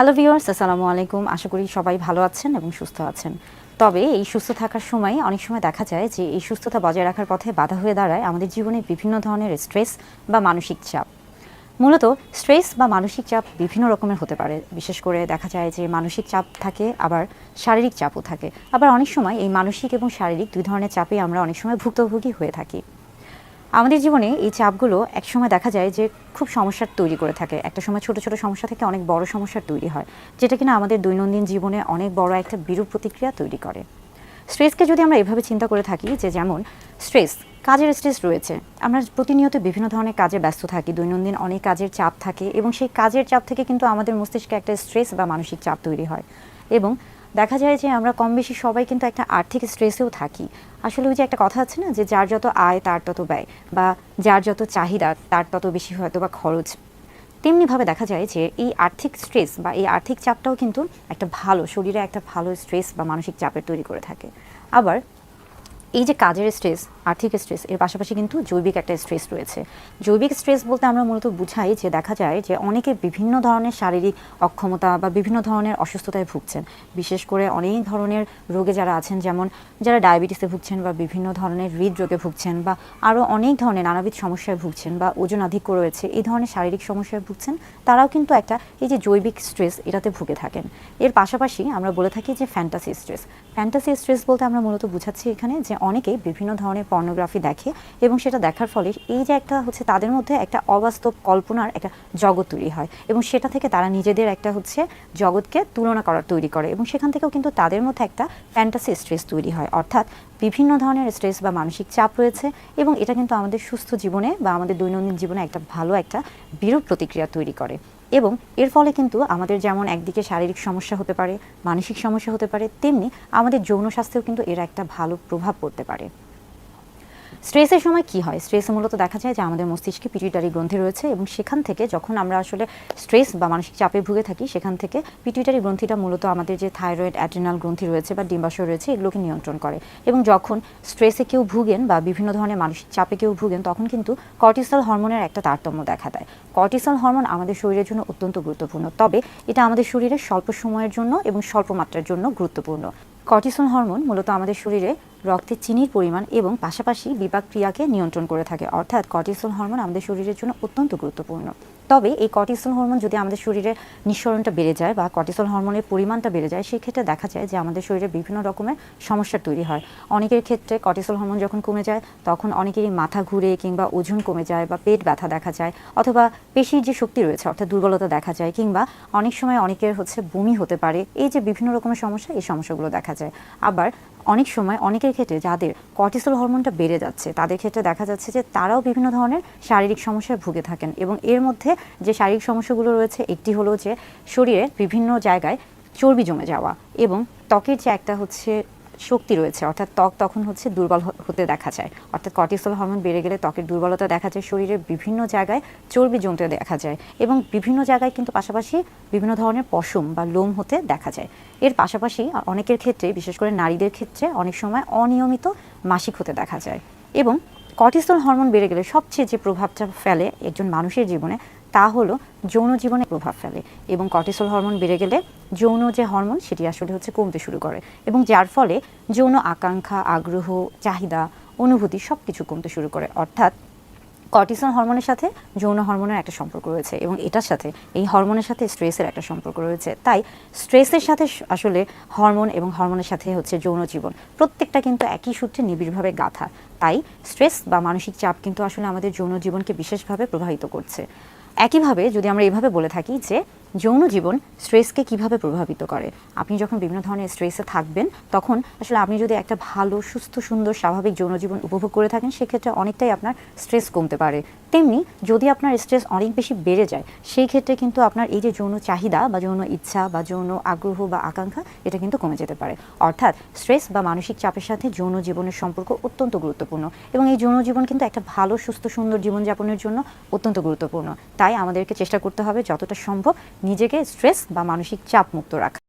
Hello viewers আসসালামু আলাইকুম। আশা করি সবাই ভালো আছেন এবং সুস্থ আছেন। তবে এই সুস্থ থাকার সময় অনেক সময় দেখা যায় যে এই সুস্থতা বজায় রাখার পথে বাধা হয়ে দাঁড়ায় আমাদের জীবনে বিভিন্ন ধরনের স্ট্রেস বা মানসিক চাপ। মূলত স্ট্রেস বা মানসিক চাপ বিভিন্ন রকমের হতে পারে। বিশেষ করে দেখা যায় যে মানসিক চাপ থাকে, আবার শারীরিক চাপও থাকে। আবার অনেক সময় এই মানসিক এবং শারীরিক দুই ধরনের চাপে আমরা অনেক সময় ভুক্তভোগী হয়ে থাকি। আমাদের জীবনে এই চাপগুলো একসময় দেখা যায় যে খুব সমস্যার তৈরি করে থাকে। একটা সময় ছোট ছোট সমস্যা থেকে অনেক বড় সমস্যার তৈরি হয়, যেটা কিনা আমাদের দৈনন্দিন জীবনে অনেক বড় একটা বিরূপ প্রতিক্রিয়া তৈরি করে। স্ট্রেসকে যদি আমরা এভাবে চিন্তা করে থাকি যে যেমন স্ট্রেস, কাজের স্ট্রেস রয়েছে, আমরা প্রতিনিয়ত বিভিন্ন ধরনের কাজে ব্যস্ত থাকি, দৈনন্দিন অনেক কাজের চাপ থাকে এবং সেই কাজের চাপ থেকে কিন্তু আমাদের মস্তিষ্কে একটা স্ট্রেস বা মানসিক চাপ তৈরি হয়। এবং দেখা যায় যে আমরা কম বেশি সবাই কিন্তু একটা আর্থিক স্ট্রেসেও থাকি। আসলে ওই যে একটা কথা আছে না, যে যার যত আয়, তার তত ব্যয়, বা যার যত চাহিদা, তার তত বেশি হয়তো বা খরচ। তেমনিভাবে দেখা যায় যে এই আর্থিক স্ট্রেস বা এই আর্থিক চাপটাও কিন্তু একটা ভালো, শরীরে একটা ভালো স্ট্রেস বা মানসিক চাপের তৈরি করে থাকে। আবার এই যে কাজের স্ট্রেস আর্থিক স্ট্রেস এর পাশাপাশি কিন্তু জৈবিক একটা স্ট্রেস রয়েছে। জৈবিক স্ট্রেস বলতে আমরা মূলত বুঝাই যে দেখা যায় যে অনেকে বিভিন্ন ধরনের শারীরিক অক্ষমতা বা বিভিন্ন ধরনের অসুস্থতায় ভুগছেন। বিশেষ করে অনেক ধরনের রোগে যারা আছেন, যেমন যারা ডায়াবেটিসে ভুগছেন বা বিভিন্ন ধরনের হৃদরোগে ভুগছেন বা আরও অনেক ধরনের নানাবিধ সমস্যায় ভুগছেন বা ওজন আধিক্য রয়েছে, এই ধরনের শারীরিক সমস্যায় ভুগছেন, তারাও কিন্তু একটা এই যে জৈবিক স্ট্রেস এটাতে ভুগে থাকেন। এর পাশাপাশি আমরা বলে থাকি যে ফ্যান্টাসি স্ট্রেস ফ্যান্টাসি স্ট্রেস বলতে আমরা মূলত বুঝাচ্ছি এখানে যে অনেকেই বিভিন্ন ধরনের পর্নোগ্রাফি দেখে এবং সেটা দেখার ফলে এই যে একটা হচ্ছে তাদের মধ্যে একটা অবাস্তব কল্পনার একটা জগৎ তৈরি হয় এবং সেটা থেকে তারা নিজেদের একটা হচ্ছে জগৎকে তুলনা করার তৈরি করে এবং সেখান থেকেও কিন্তু তাদের মধ্যে একটা ফ্যান্টাসি স্ট্রেস তৈরি হয়। অর্থাৎ বিভিন্ন ধরনের স্ট্রেস বা মানসিক চাপ রয়েছে এবং এটা কিন্তু আমাদের সুস্থ জীবনে বা আমাদের দৈনন্দিন জীবনে একটা ভালো একটা বিরূপ প্রতিক্রিয়া তৈরি করে। এবং এর ফলে কিন্তু আমাদের যেমন একদিকে শারীরিক সমস্যা হতে পারে, মানসিক সমস্যা হতে পারে, তেমনি আমাদের যৌন স্বাস্থ্যেও কিন্তু এর একটা ভালো প্রভাব পড়তে পারে। স্ট্রেসের সময় কি হয়? স্ট্রেসে মূলত দেখা যায় যে আমাদের মস্তিষ্কে পিটুইটারি গ্রন্থি রয়েছে এবং সেখান থেকে যখন আমরা আসলে স্ট্রেস বা মানসিক চাপে ভুগে থাকি, সেখান থেকে পিটুইটারি গ্রন্থিটা মূলত আমাদের যে থাইরয়েড অ্যাড্রিনাল গ্রন্থি রয়েছে বা ডিম্বাশয় রয়েছে, এগুলোকে নিয়ন্ত্রণ করে। এবং যখন স্ট্রেসে কেউ ভুগেন বা বিভিন্ন ধরনের মানসিক চাপে কেউ ভুগেন, তখন কিন্তু কর্টিসল হরমোনের একটা তারতম্য দেখা দেয়। কর্টিসল হরমোন আমাদের শরীরের জন্য অত্যন্ত গুরুত্বপূর্ণ। তবে এটা আমাদের শরীরে স্বল্প সময়ের জন্য এবং স্বল্প মাত্রার জন্য গুরুত্বপূর্ণ। কর্টিসল হরমোন মূলত আমাদের শরীরে রক্তে চিনির পরিমাণ এবং পাশাপাশি বিপাক ক্রিয়াকে নিয়ন্ত্রণ করে থাকে। অর্থাৎ কর্টিসল হরমোন আমাদের শরীরের জন্য অত্যন্ত গুরুত্বপূর্ণ। তবে এই কর্টিসল হরমোন যদি আমাদের শরীরে নিঃসরণটা বেড়ে যায় বা কর্টিসল হরমোনের পরিমাণটা বেড়ে যায় সেই ক্ষেত্রে দেখা যায় যে আমাদের শরীরে বিভিন্ন রকমের সমস্যা তৈরি হয়। অনেকের ক্ষেত্রে কর্টিসল হরমোন যখন কমে যায়, তখন অনেকেরই মাথা ঘুরে কিংবা ওজন কমে যায় বা পেট ব্যথা দেখা যায় অথবা পেশির যে শক্তি রয়েছে, অর্থাৎ দুর্বলতা দেখা যায় কিংবা অনেক সময় অনেকের হচ্ছে বমি হতে পারে। এই যে বিভিন্ন রকমের সমস্যা, এই সমস্যাগুলো দেখা যায়। আবার অনেক সময় অনেকের ক্ষেত্রে যাদের কর্টিসল হরমোনটা বেড়ে যাচ্ছে, তাদের ক্ষেত্রে দেখা যাচ্ছে যে তারাও বিভিন্ন ধরনের শারীরিক সমস্যায় ভুগে থাকেন এবং এর মধ্যে যে শারীরিক সমস্যাগুলো রয়েছে, একটি হলো যে শরীরে বিভিন্ন জায়গায় চর্বি জমে যাওয়া এবং ত্বকের যে একটা হচ্ছে শক্তি রয়েছে, অর্থাৎ ত্বক তখন হচ্ছে দুর্বল হতে দেখা যায়। অর্থাৎ কর্টিসল হরমোন বেড়ে গেলে ত্বকের দুর্বলতা দেখা যায়, শরীরের বিভিন্ন জায়গায় চর্বি জমতে দেখা যায় এবং বিভিন্ন জায়গায় কিন্তু পাশাপাশি বিভিন্ন ধরনের পশম বা লোম হতে দেখা যায়। এর পাশাপাশি অনেকের ক্ষেত্রে, বিশেষ করে নারীদের ক্ষেত্রে, অনেক সময় অনিয়মিত মাসিক হতে দেখা যায় এবং কর্টিসল হরমোন বেড়ে গেলে সবচেয়ে যে প্রভাবটা ফেলে একজন মানুষের জীবনে তা হলো যৌন জীবনে প্রভাব ফেলে এবং কর্টিসল হরমোন বেড়ে গেলে যৌন যে হরমোন, সেটি আসলে হচ্ছে কমতে শুরু করে এবং যার ফলে যৌন আকাঙ্ক্ষা, আগ্রহ, চাহিদা, অনুভূতি সব কিছু কমতে শুরু করে। অর্থাৎ কর্টিসল হরমোনের সাথে যৌন হরমোনের একটা সম্পর্ক রয়েছে এবং এটার সাথে, এই হরমোনের সাথে স্ট্রেসের একটা সম্পর্ক রয়েছে। তাই স্ট্রেসের সাথে আসলে হরমোন এবং হরমোনের সাথে হচ্ছে যৌন জীবন, প্রত্যেকটা কিন্তু একই সূত্রে নিবিড়ভাবে গাথা। তাই স্ট্রেস বা মানসিক চাপ কিন্তু আসলে আমাদের যৌন জীবনকে বিশেষভাবে প্রভাবিত করছে। একইভাবে যদি আমরা এভাবে বলে থাকি যে যৌন জীবন স্ট্রেসকে কীভাবে প্রভাবিত করে? আপনি যখন বিভিন্ন ধরনের স্ট্রেসে থাকবেন, তখন আসলে আপনি যদি একটা ভালো, সুস্থ, সুন্দর, স্বাভাবিক যৌন জীবন উপভোগ করে থাকেন, সেক্ষেত্রে অনেকটাই আপনার স্ট্রেস কমতে পারে। তেমনি যদি আপনার স্ট্রেস অনেক বেশি বেড়ে যায়, সেই ক্ষেত্রে কিন্তু আপনার এই যে যৌন চাহিদা বা যৌন ইচ্ছা বা যৌন আগ্রহ বা আকাঙ্ক্ষা, এটা কিন্তু কমে যেতে পারে। অর্থাৎ স্ট্রেস বা মানসিক চাপের সাথে যৌন জীবনের সম্পর্ক অত্যন্ত গুরুত্বপূর্ণ এবং এই যৌন জীবন কিন্তু একটা ভালো, সুস্থ, সুন্দর জীবনযাপনের জন্য অত্যন্ত গুরুত্বপূর্ণ। তাই আমাদেরকে চেষ্টা করতে হবে, যতটা সম্ভব নিজেকে স্ট্রেস বা মানসিক চাপ মুক্ত রাখা।